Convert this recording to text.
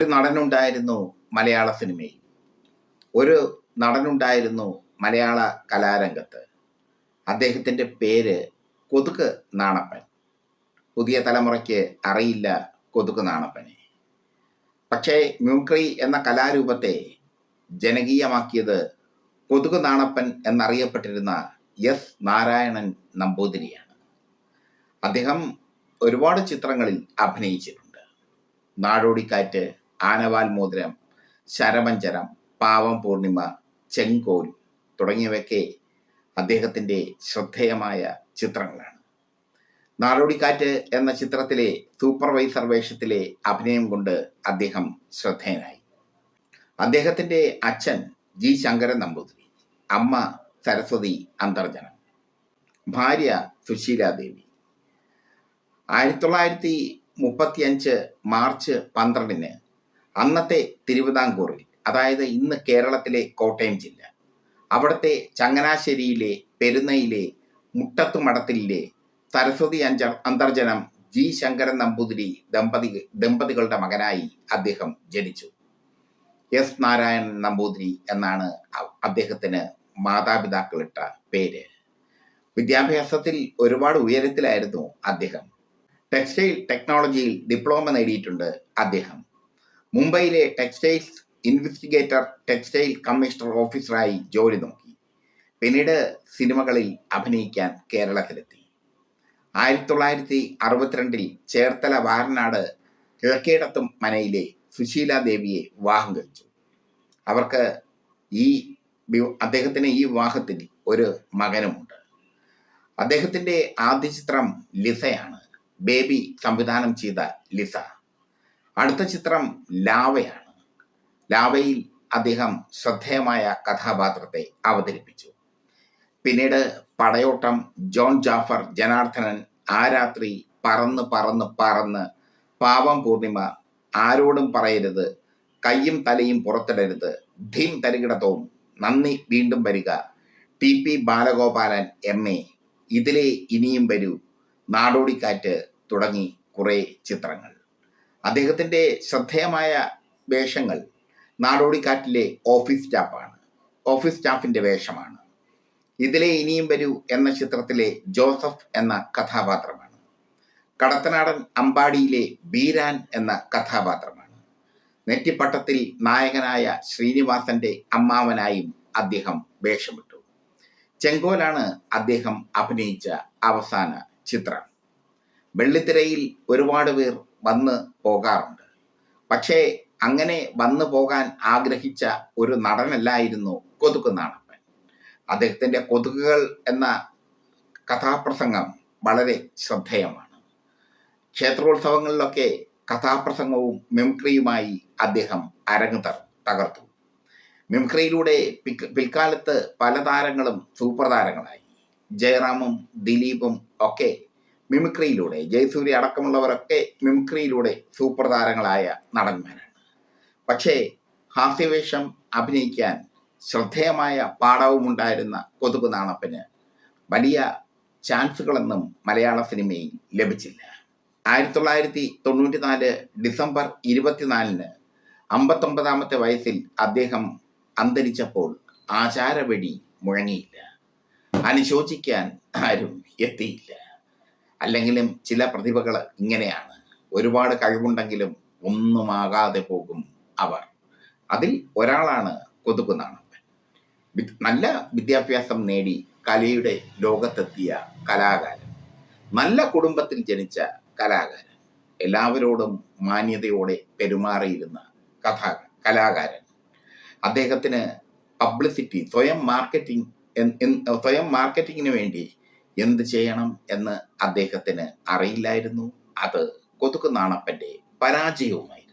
ഒരു നടനുണ്ടായിരുന്നു മലയാള സിനിമയിൽ. ഒരു നടനുണ്ടായിരുന്നു മലയാള കലാരംഗത്ത്. അദ്ദേഹത്തിന്റെ പേര് കൊതുക് നാണപ്പൻ. പുതിയ തലമുറയ്ക്ക് അറിയില്ല കൊതുക് നാണപ്പനെ. പക്ഷേ മ്യൂക്രി എന്ന കലാരൂപത്തെ ജനകീയമാക്കിയത് കൊതുക് നാണപ്പൻ എന്നറിയപ്പെട്ടിരുന്ന എസ് നാരായണൻ നമ്പൂതിരിയാണ്. അദ്ദേഹം ഒരുപാട് ചിത്രങ്ങളിൽ അഭിനയിച്ചിട്ടുണ്ട്. നാടോടിക്കാറ്റ് ആനവാൽ മോതിരം ശരമഞ്ചരം പാവം പൂർണിമ ചെങ്കോൽ തുടങ്ങിയവയൊക്കെ അദ്ദേഹത്തിന്റെ ശ്രദ്ധേയമായ ചിത്രങ്ങളാണ്. നാടോടിക്കാറ്റ് എന്ന ചിത്രത്തിലെ സൂപ്പർവൈസർ വേഷത്തിലെ അഭിനയം കൊണ്ട് അദ്ദേഹം ശ്രദ്ധേയനായി. അദ്ദേഹത്തിന്റെ അച്ഛൻ ജി. ശങ്കരൻ നമ്പൂതിരി അമ്മ സരസ്വതി അന്തർജനം ഭാര്യ സുശീലാദേവി ആയിരത്തി തൊള്ളായിരത്തി മുപ്പത്തിയഞ്ച് മാർച്ച് പന്ത്രണ്ടിന് അന്നത്തെ തിരുവിതാംകൂറിൽ അതായത് ഇന്ന് കേരളത്തിലെ കോട്ടയം ജില്ല അവിടുത്തെ ചങ്ങനാശ്ശേരിയിലെ പെരുന്നയിലെ മുട്ടത്തുമടത്തിലെ സരസ്വതി അഞ്ച അന്തർജനം ജി ശങ്കരൻ നമ്പൂതിരി ദമ്പതി ദമ്പതികളുടെ മകനായി അദ്ദേഹം ജനിച്ചു. എസ് നാരായണൻ നമ്പൂതിരി എന്നാണ് അദ്ദേഹത്തിന് മാതാപിതാക്കളിട്ട പേര്. വിദ്യാഭ്യാസത്തിൽ ഒരുപാട് ഉയരത്തിലായിരുന്നു അദ്ദേഹം. ടെക്സ്റ്റൈൽ ടെക്നോളജിയിൽ ഡിപ്ലോമ നേടിയിട്ടുണ്ട് അദ്ദേഹം. മുംബൈയിലെ ടെക്സ്റ്റൈൽസ് ഇൻവെസ്റ്റിഗേറ്റർ ടെക്സ്റ്റൈൽ കമ്മീഷണർ ഓഫീസറായി ജോലി നോക്കി. പിന്നീട് സിനിമകളിൽ അഭിനയിക്കാൻ കേരളത്തിലെത്തി. ആയിരത്തി തൊള്ളായിരത്തി അറുപത്തിരണ്ടിൽ ചേർത്തല വാരനാട് കിഴക്കേടത്തും മനയിലെ സുശീല ദേവിയെ വിവാഹം കഴിച്ചു. അവർക്ക് ഈ അദ്ദേഹത്തിന് ഈ വിവാഹത്തിൽ ഒരു മകനുമുണ്ട്. അദ്ദേഹത്തിന്റെ ആദ്യ ചിത്രം ലിസയാണ്. ബേബി സംവിധാനം ചെയ്ത ലിസ. അടുത്ത ചിത്രം ലാവയാണ്. ലാവയിൽ അദ്ദേഹം ശ്രദ്ധേയമായ കഥാപാത്രത്തെ അവതരിപ്പിച്ചു. പിന്നീട് പടയോട്ടം ജോൺ ജാഫർ ജനാർദ്ദനൻ ആ രാത്രി പറന്ന് പറന്ന് പറന്ന് പാവം പൂർണിമ ആരോടും പറയരുത് കയ്യും തലയും പുറത്തിടരുത് ധീം തരികിടത്തവും നന്ദി വീണ്ടും വരിക. T P Balagopalan M A. ഇതിലെ ഇനിയും വരൂ. നാടോടിക്കാറ്റ് തുടങ്ങി കുറേ ചിത്രങ്ങൾ. അദ്ദേഹത്തിന്റെ ശ്രദ്ധേയമായ വേഷങ്ങൾ നാടോടിക്കാറ്റിലെ ഓഫീസ് സ്റ്റാഫാണ്. ഓഫീസ് സ്റ്റാഫിന്റെ വേഷമാണ്. ഇതിലെ ഇനിയും വരൂ എന്ന ചിത്രത്തിലെ ജോസഫ് എന്ന കഥാപാത്രമാണ്. കടത്തനാടൻ അമ്പാടിയിലെ ബീരാൻ എന്ന കഥാപാത്രമാണ്. നെറ്റിപ്പട്ടത്തിൽ നായകനായ ശ്രീനിവാസന്റെ അമ്മാവനായും അദ്ദേഹം വേഷമിട്ടു. ചെങ്കോലാണ് അദ്ദേഹം അഭിനയിച്ച അവസാന ചിത്രം. വെള്ളിത്തിരയിൽ ഒരുപാട് പേർ വന്ന് പോകാറുണ്ട്. പക്ഷേ അങ്ങനെ വന്നു പോകാൻ ആഗ്രഹിച്ച ഒരു നടനല്ലായിരുന്നു കൊതുക് നാണപ്പൻ. അദ്ദേഹത്തിന്റെ കൊതുകുകൾ എന്ന കഥാപ്രസംഗം വളരെ ശ്രദ്ധേയമാണ്. ക്ഷേത്രോത്സവങ്ങളിലൊക്കെ കഥാപ്രസംഗവും മിംക്രിയുമായി അദ്ദേഹം അരങ്ങ് തകർത്തു. മിംക്രിയിലൂടെ പിൽക്കാലത്ത് പല താരങ്ങളും സൂപ്പർ താരങ്ങളായി. ജയറാമും ദിലീപും ഒക്കെ മിമിക്രിയിലൂടെ ജയസൂര്യ അടക്കമുള്ളവരൊക്കെ മിമിക്രിയിലൂടെ സൂപ്പർ താരങ്ങളായ നടന്മാരാണ്. പക്ഷേ ഹാസ്യവേഷം അഭിനയിക്കാൻ ശ്രദ്ധേയമായ പാഠവുമുണ്ടായിരുന്ന കൊതുക് നാണപ്പന് വലിയ ചാൻസുകളൊന്നും മലയാള സിനിമയിൽ ലഭിച്ചില്ല. ആയിരത്തി തൊള്ളായിരത്തി തൊണ്ണൂറ്റി നാല് ഡിസംബർ ഇരുപത്തിനാലിന് അമ്പത്തൊമ്പതാമത്തെ വയസ്സിൽ അദ്ദേഹം അന്തരിച്ചപ്പോൾ ആചാരവെടി മുഴങ്ങിയില്ല. അനുശോചിക്കാൻ ആരും എത്തിയില്ല. അല്ലെങ്കിലും ചില പ്രതിഭകൾ ഇങ്ങനെയാണ്. ഒരുപാട് കഴിവുണ്ടെങ്കിലും ഒന്നുമാകാതെ പോകും അവർ. അതിൽ ഒരാളാണ് കൊതുക് നാണപ്പൻ നല്ല വിദ്യാഭ്യാസം നേടി കലയുടെ ലോകത്തെത്തിയ കലാകാരൻ. നല്ല കുടുംബത്തിൽ ജനിച്ച കലാകാരൻ. എല്ലാവരോടും മാന്യതയോടെ പെരുമാറിയിരുന്ന കഥാ കലാകാരൻ. അദ്ദേഹത്തിന് പബ്ലിസിറ്റി സ്വയം മാർക്കറ്റിംഗ് സ്വയം മാർക്കറ്റിങ്ങിന് വേണ്ടി എന്ത് ചെയ്യണം എന്ന് അദ്ദേഹത്തിന് അറിയില്ലായിരുന്നു. അത് കൊതുക് നാണപ്പന്റെ പരാജയവുമായിരുന്നു.